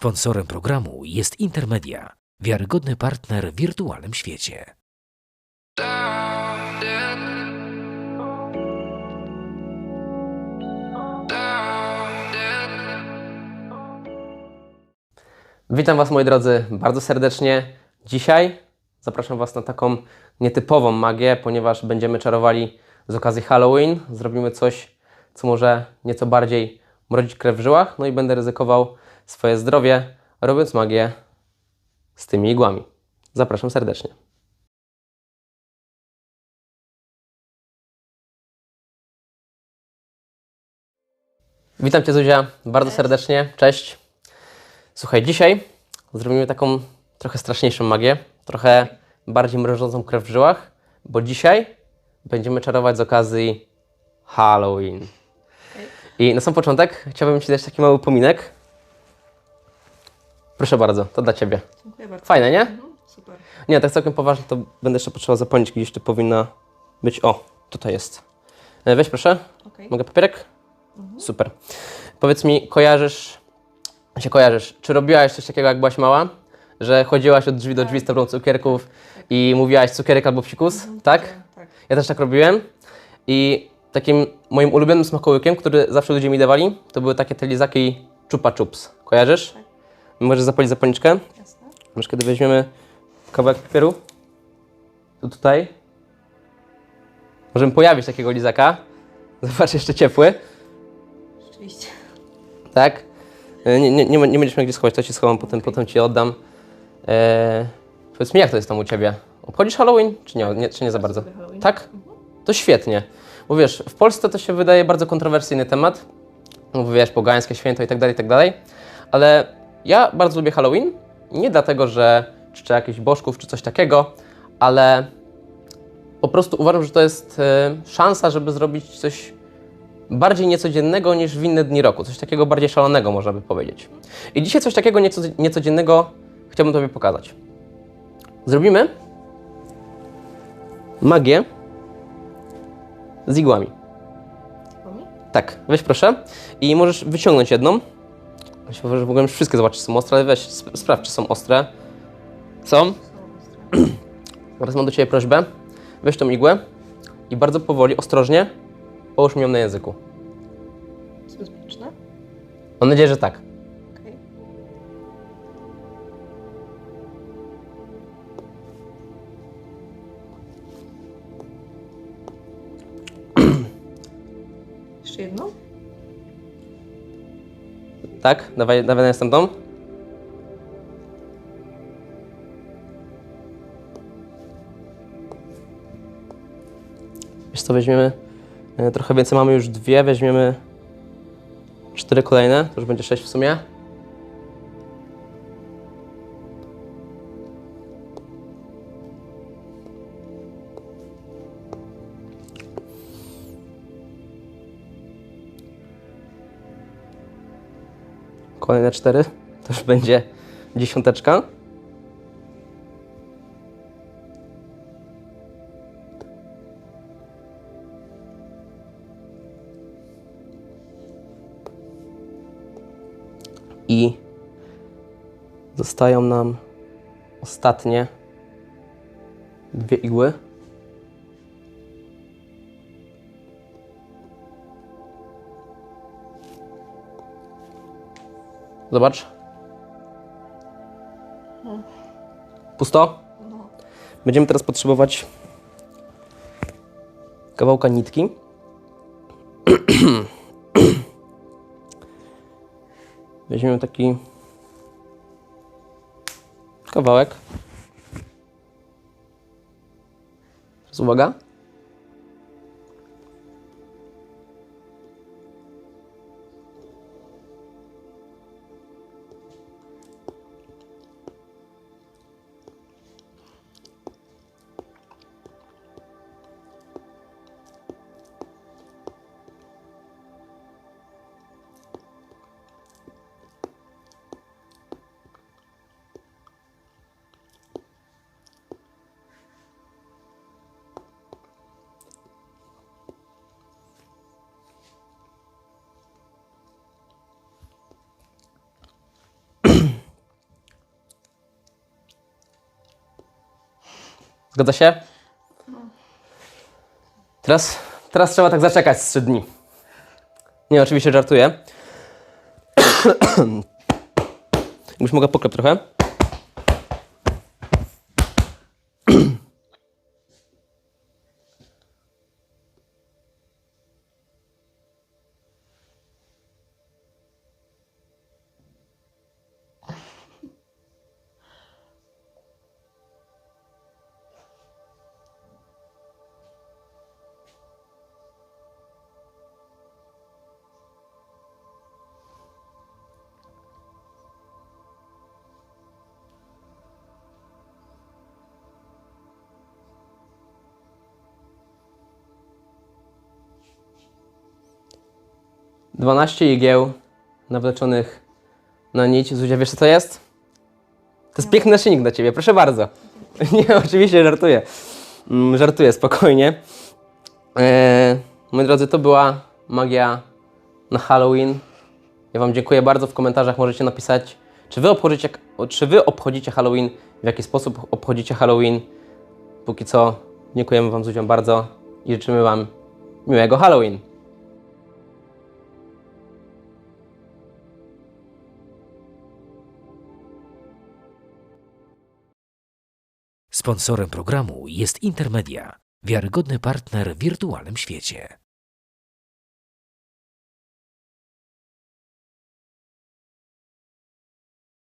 Sponsorem programu jest Intermedia, wiarygodny partner w wirtualnym świecie. Witam Was moi drodzy bardzo serdecznie. Dzisiaj zapraszam Was na taką nietypową magię, ponieważ będziemy czarowali z okazji Halloween. Zrobimy coś, co może nieco bardziej mrozić krew w żyłach, no i będę ryzykował swoje zdrowie, robiąc magię z tymi igłami. Zapraszam serdecznie. Witam Cię Zuzia bardzo serdecznie. Cześć. Słuchaj, dzisiaj zrobimy taką trochę straszniejszą magię, trochę bardziej mrożącą krew w żyłach, bo dzisiaj będziemy czarować z okazji Halloween. I na sam początek chciałbym Ci dać taki mały upominek. Proszę bardzo, to dla Ciebie. Dziękuję bardzo. Fajne, nie? Mhm, super. Nie, tak całkiem poważnie, to będę jeszcze potrzebował zapomnieć, gdzieś to powinna być. O, tutaj jest. E, Weź proszę. Okej. Mogę papierek? Super. Powiedz mi, kojarzysz, się kojarzysz, czy robiłaś coś takiego, jak byłaś mała? Że chodziłaś od drzwi do drzwi z torbą cukierków i mówiłaś cukierek albo psikus, tak? Tak. Ja też tak robiłem. I takim moim ulubionym smakołykiem, który zawsze ludzie mi dawali, to były takie te lizaki Chupa Chups. Kojarzysz? Tak. Możesz zapalić zapalniczkę? Jasne. Może kiedy weźmiemy kawałek papieru, to tutaj możemy pojawić takiego lizaka. Zobacz, jeszcze ciepły, Rzeczywiście. tak? E, Nie, nie, nie, nie będziesz miał gdzie schować, to ci schowam, potem, potem ci oddam. E, powiedz mi, jak to jest tam u Ciebie? Obchodzisz Halloween, czy nie, nie, czy nie za bardzo? Tak? To świetnie. Bo wiesz, w Polsce to się wydaje bardzo kontrowersyjny temat. No, wiesz, pogańskie święto i tak dalej, i tak dalej. Ale ja bardzo lubię Halloween. Nie dlatego, że czczę jakichś bożków czy coś takiego, ale po prostu uważam, że to jest e, szansa, żeby zrobić coś bardziej niecodziennego niż w inne dni roku. Coś takiego bardziej szalonego, można by powiedzieć. I dzisiaj coś takiego nieco, niecodziennego chciałbym Tobie pokazać. Zrobimy magię z igłami. Tak, weź proszę. I możesz wyciągnąć jedną. Myślę, że w ogóle już wszystkie zobaczyć, czy są ostre, ale weź, sp- sprawdź, czy są ostre. Są? Teraz mam do Ciebie prośbę. Weź tą igłę i bardzo powoli, ostrożnie połóż mi ją na języku. Bezpieczne? Mam nadzieję, że tak. Tak? Dawaj, dawaj następną. Wiesz co, weźmiemy e, trochę więcej, mamy już dwie, weźmiemy cztery kolejne, to już będzie sześć w sumie. Kolejne cztery, już będzie dziesiąteczka. I zostają nam ostatnie dwie igły. Zobacz. Pusto? No. Będziemy teraz potrzebować kawałka nitki. Weźmiemy taki kawałek. Teraz uwaga. Zgadza się? Teraz, teraz trzeba tak zaczekać z 3 dni. Nie, oczywiście żartuję. Już mogę poklep trochę. Dwanaście igieł nawleczonych na nić. Zuzia, wiesz co to jest? To jest piękny naszyjnik dla Ciebie, proszę bardzo. Nie, oczywiście żartuję. Mm, Żartuję, spokojnie. Eee, moi drodzy, to była magia na Halloween. Ja Wam dziękuję bardzo. W komentarzach możecie napisać, czy Wy obchodzicie, czy wy obchodzicie Halloween, w jaki sposób obchodzicie Halloween. Póki co dziękujemy Wam Zuzią bardzo i życzymy Wam miłego Halloween. Sponsorem programu jest Intermedia, wiarygodny partner w wirtualnym świecie.